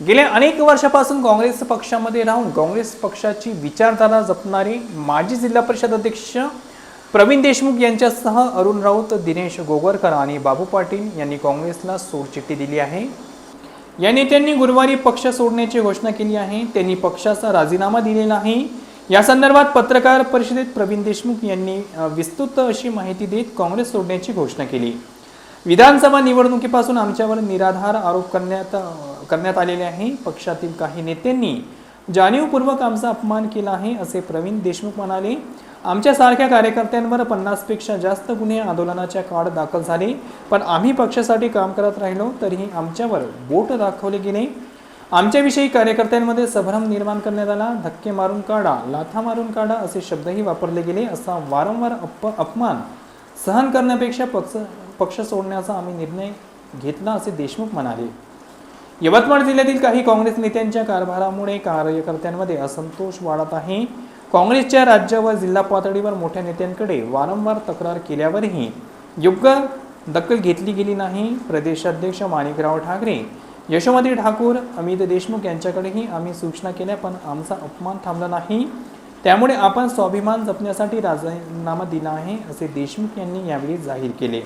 गेल्या अनेक वर्षापासून काँग्रेस पक्षामध्ये राहून काँग्रेस पक्षाची विचारधारा जपणारे माजी जिल्हा परिषद अध्यक्ष प्रवीण देशमुख यांच्यासह अरुण राऊत दिनेश गोगरकर आणि बाबू पाटील यांनी काँग्रेसला सोडचिठ्ठी दिली आहे. या नेत्यांनी गुरुवारी पक्ष सोडण्याची घोषणा केली आहे. त्यांनी पक्षाचा राजीनामा दिलेला आहे. या संदर्भात पत्रकार परिषदेत प्रवीण देशमुख यांनी विस्तृत अशी माहिती देत काँग्रेस सोडण्याची घोषणा केली. विधानसभा निवडणुकीपासून आमच्यावर निराधार आरोप करण्यात करण्यात आलेले आहे. पक्षातील काही नेत्यांनी जाणीवपूर्वक आमचा अपमान केला आहे असे प्रवीण देशमुख म्हणाले. आमच्यासारख्या कार्यकर्त्यांवर पन्नासपेक्षा जास्त गुन्हे आंदोलनाच्या काळात दाखल झाले. पण आम्ही पक्षासाठी काम करत राहिलो तरीही आमच्यावर बोट दाखवले गेले. आमच्याविषयी कार्यकर्त्यांमध्ये संभ्रम निर्माण करण्यात आला. धक्के मारून काढा लाथा मारून काढा असे शब्दही वापरले गेले. असा वारंवार अप अपमान सहन करण्यापेक्षा पक्ष पक्ष सोडण्याचा आम्ही निर्णय घेतला असे देशमुख म्हणाले. यवतमाळ जिल्ह्यातील काही काँग्रेस नेत्यांच्या कारभारामुळे कार्यकर्त्यांमध्ये असंतोष वाढत आहे. काँग्रेसच्या राज्य व जिल्हा पातळीवर मोठ्या नेत्यांकडे वारंवार तक्रार केल्यावरही योग्य दखल घेतली गेली नाही. प्रदेशाध्यक्ष माणिकराव ठाकरे यशोमती ठाकूर अमित देशमुख यांच्याकडेही आम्ही सूचना केल्या पण आमचा अपमान थांबला नाही. त्यामुळे आपण स्वाभिमान जपण्यासाठी राजीनामा दिला आहे असे देशमुख यांनी यावेळी जाहीर केले.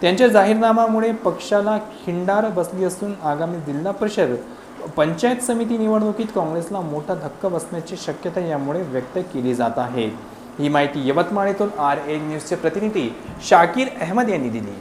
त्यांच्या जाहीरनाम्यामुळे पक्षाला खिंडार बसली असून आगामी जिल्हा परिषद पंचायत समिती निवडणुकीत काँग्रेसला मोठा धक्का बसण्याची शक्यता यामुळे व्यक्त केली जात आहे. ही माहिती यवतमाळ येथून आर ए न्यूजचे प्रतिनिधी शाकीर अहमद यांनी दिली.